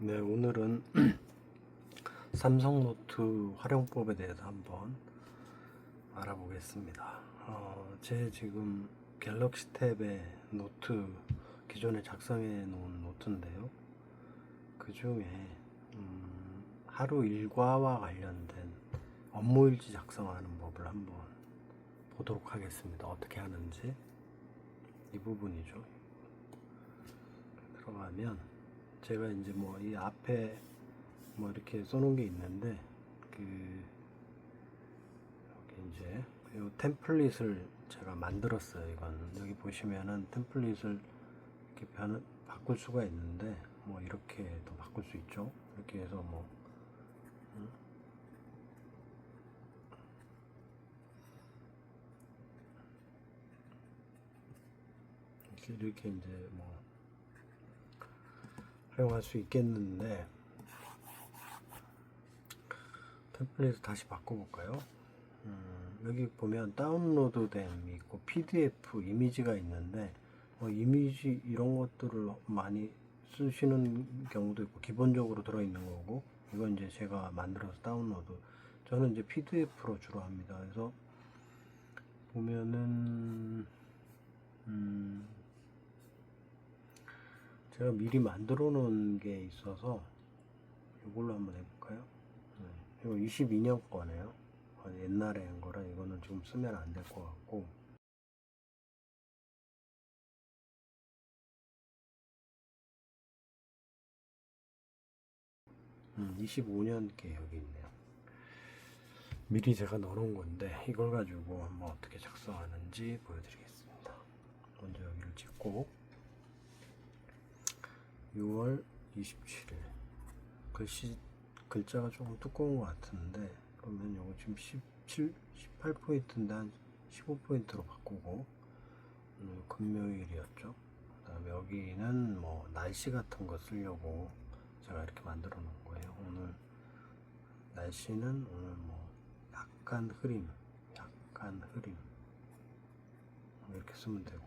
네, 오늘은 삼성 노트 활용법에 대해서 한번 알아보겠습니다. 어, 제 지금 갤럭시 탭의 노트 기존에 작성해 놓은 노트인데요. 그 중에 음, 하루 일과와 관련된 업무일지 작성하는 법을 한번 보도록 하겠습니다. 어떻게 하는지 이 부분이죠. 들어가면 제가 이제 뭐 이 앞에 뭐 이렇게 써놓은 게 있는데 그 여기 이제 이 템플릿을 제가 만들었어요. 이건 여기 보시면은 템플릿을 이렇게 변 바꿀 수가 있는데 뭐 이렇게도 바꿀 수 있죠. 이렇게 해서 뭐 음? 이렇게, 이렇게 이제 뭐 활용할 수 있겠는데 템플릿을 다시 바꿔볼까요? 음, 여기 보면 다운로드됨 있고 PDF 이미지가 있는데 뭐 이미지 이런 것들을 많이 쓰시는 경우도 있고 기본적으로 들어있는 거고 이건 이제 제가 만들어서 다운로드 저는 이제 PDF로 주로 합니다. 그래서 보면은 음, 제가 미리 만들어 놓은 게 있어서 이걸로 한번 해볼까요? 네, 이거 22년 거네요. 어, 옛날에 한 거라 이거는 지금 쓰면 안 될 것 같고 음, 25년 게 여기 있네요. 미리 제가 넣어놓은 건데 이걸 가지고 한번 어떻게 작성하는지 보여드리겠습니다. 먼저 여기를 찍고 6월 27일. 글씨 글자가 조금 두꺼운 것 같은데 그러면 요거 지금 17, 18포인트인데 한 15포인트로 바꾸고 오늘 금요일이었죠? 그 다음에 여기는 뭐 날씨 같은 거 쓰려고 제가 이렇게 만들어 놓은 거예요. 오늘 날씨는 오늘 뭐 약간 흐림 약간 흐림. 이렇게 쓰면 되고.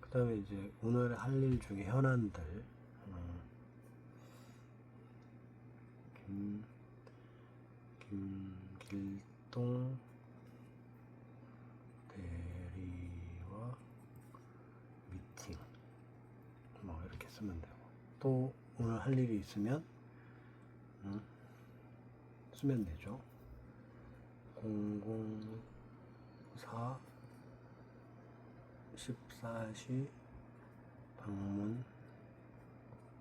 그 다음에 이제 오늘 할 일 중에 현안들 음, 김, 김길동 대리와 미팅. 뭐 이렇게 쓰면 되고. 또 오늘 할 일이 있으면 음, 쓰면 되죠. 004 14시 방문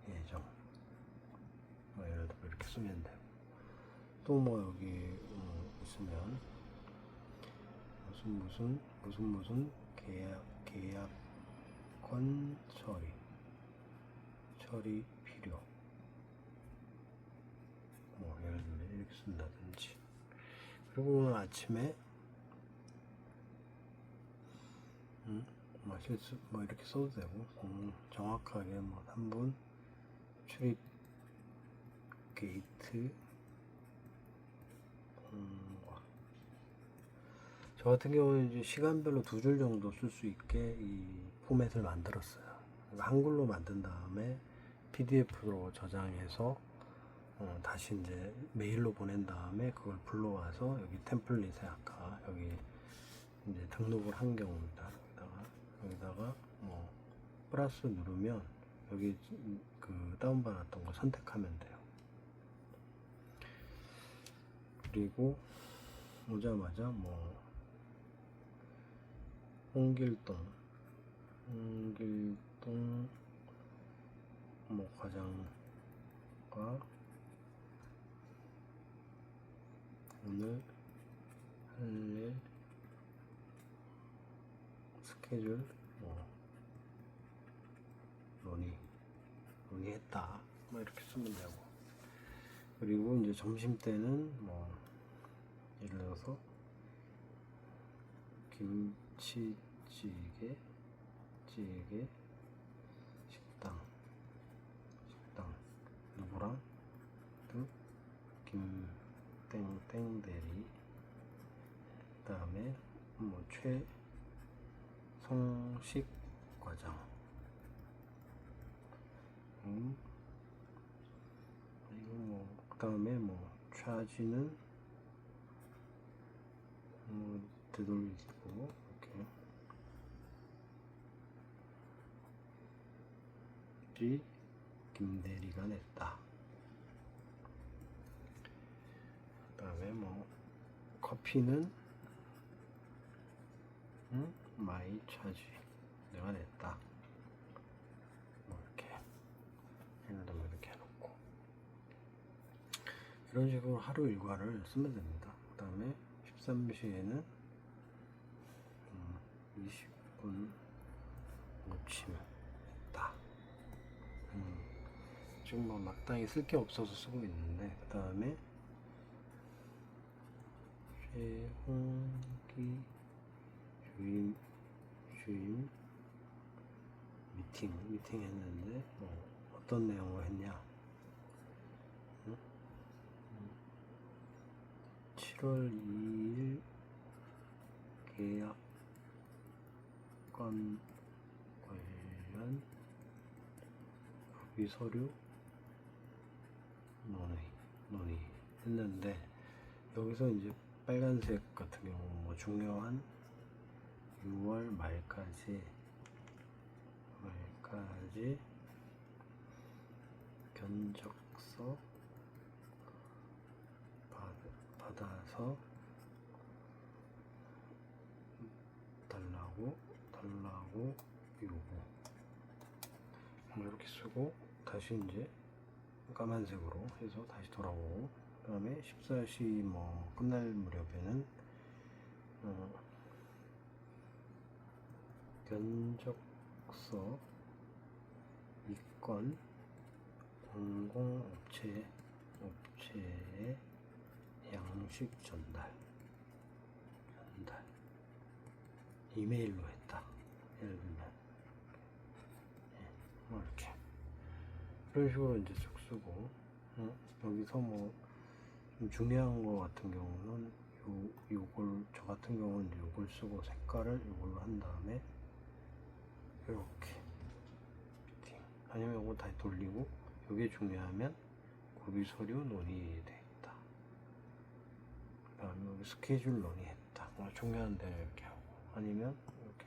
예정 쓰면 되고 또 뭐 여기 어, 있으면 무슨 무슨 무슨 무슨 계약 계약권 처리 처리 필요. 뭐 예를 들면 이렇게 쓴다든지. 그리고 오늘 아침에 음, 뭐 실수 뭐 이렇게 써도 되고 음, 정확하게 뭐 3분 출입 게이트 통과 저 같은 경우는 이제 시간별로 두 줄 정도 쓸 수 있게 이 포맷을 만들었어요 한글로 만든 다음에 PDF로 저장해서 어, 다시 이제 메일로 보낸 다음에 그걸 불러와서 여기 템플릿에 아까 여기 이제 등록을 한 경우입니다. 여기다가 여기다가 뭐 플러스 누르면 여기 그 다운받았던 거 선택하면 돼요. 그리고 오자마자 뭐 홍길동 홍길동 뭐 과장과 오늘 할일 스케줄 뭐 논의 논의했다. 뭐 이렇게 쓰면 되고. 그리고 이제 점심 때는 뭐 예를 들어서 김치찌개 찌개 식당 식당 누구랑? 김 땡땡 대리 그 다음에 뭐 최성식 과장. 음, 다음에 뭐 차지는 음, 되돌리고 이렇게 지 김대리가 냈다. 그다음에 뭐 커피는 응? 마이 차지 내가 냈다. 뭐 이렇게 예를 들면 이렇게 해놓고 이런 식으로 하루 일과를 쓰면 됩니다. 그다음에 13시에는 음, 20분 무침 했다. 음, 지금 뭐 마땅히 쓸 게 없어서 쓰고 있는데 그 다음에 최홍기 주임 주임 미팅 미팅 했는데 뭐 어떤 내용을 했냐? 응? 음, 7월 2일 계약권 관련 합의 서류 논의 논의 했는데 여기서 이제 빨간색 같은 경우 뭐 중요한 6월 말까지 말까지 견적서 받, 받아서 달라고 달라고 요구 뭐 이렇게 쓰고 다시 이제 까만색으로 해서 다시 돌아오고 그 다음에 14시 뭐 끝날 무렵에는 어, 견적서 이건 공공업체 업체에 양식 전달 전달. 이메일로 했다. 예를 들면. 예, 뭐 이렇게. 이런 식으로 이제 쭉 쓰고 어? 여기서 뭐 좀 중요한 거 같은 경우는 요 요걸 저 같은 경우는 요걸 쓰고 색깔을 요걸로 한 다음에 이렇게 아니면 요거 다시 돌리고 요게 중요하면 구비 서류 여기 스케줄 논의했다. 뭐 중요한 데를 이렇게 하고 아니면 이렇게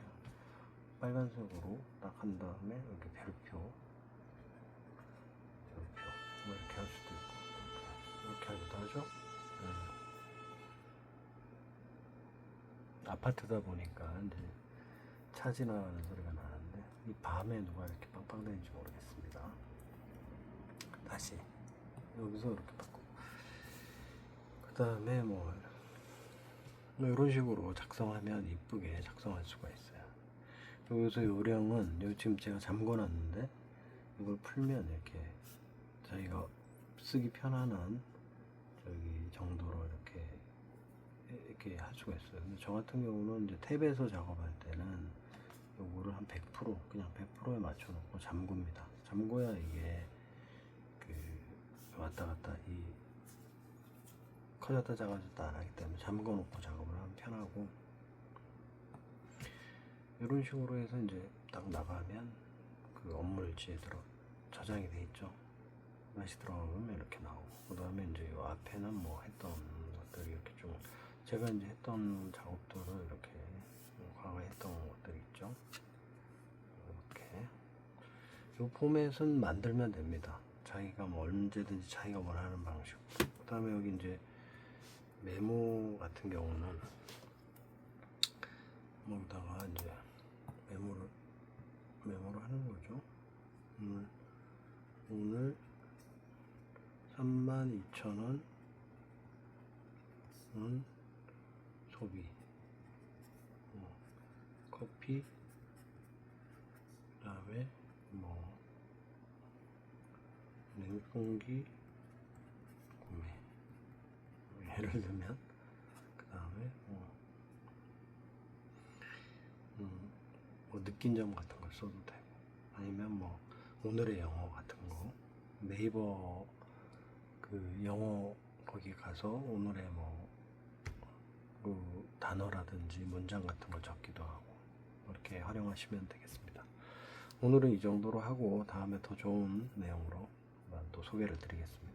빨간색으로 딱 한 다음에 여기 별표 별표. 뭐 이렇게 할 수도 있고 이렇게, 이렇게 하기도 하죠? 네. 아파트다 보니까 이제 차 지나가는 소리가 나는데 이 밤에 누가 이렇게 빵빵대는지 모르겠습니다. 다시 여기서 이렇게 바꾸고. 그 다음에 뭐 뭐 이런 식으로 작성하면 이쁘게 작성할 수가 있어요 여기서 요령은 요 지금 제가 잠궈놨는데 이걸 풀면 이렇게 저희가 쓰기 편안한 저기 정도로 이렇게 이렇게 할 수가 있어요. 근데 저 같은 경우는 이제 탭에서 작업할 때는 요거를 한 100% 그냥 100%에 맞춰놓고 잠굽니다. 잠궈야 이게 그 왔다 갔다 이 커졌다 작아졌다 안 하기 때문에 잠궈 놓고 작업을 하면 편하고 이런 식으로 해서 이제 딱 나가면 그 업무일지에 들어 저장이 돼 있죠. 다시 들어가면 이렇게 나오고 그 다음에 이제 요 앞에는 뭐 했던 것들이 이렇게 좀 제가 이제 했던 작업들을 이렇게 과거에 했던 것들이 있죠. 이렇게 요 포맷은 만들면 됩니다. 자기가 뭐 언제든지 자기가 원하는 방식으로. 그 다음에 여기 이제 메모 같은 경우는 뭐다가 이제 메모를 메모를 하는 거죠. 오늘 오늘 32,000원 은 소비 어, 커피 그다음에 뭐 냉풍기 구매 예를 들면 그 다음에 뭐, 음, 뭐 느낀 점 같은 걸 써도 되고 아니면 뭐 오늘의 영어 같은 거 네이버 그 영어 거기 가서 오늘의 뭐 그 단어라든지 문장 같은 걸 적기도 하고 그렇게 활용하시면 되겠습니다. 오늘은 이 정도로 하고 다음에 더 좋은 내용으로 또 소개를 드리겠습니다.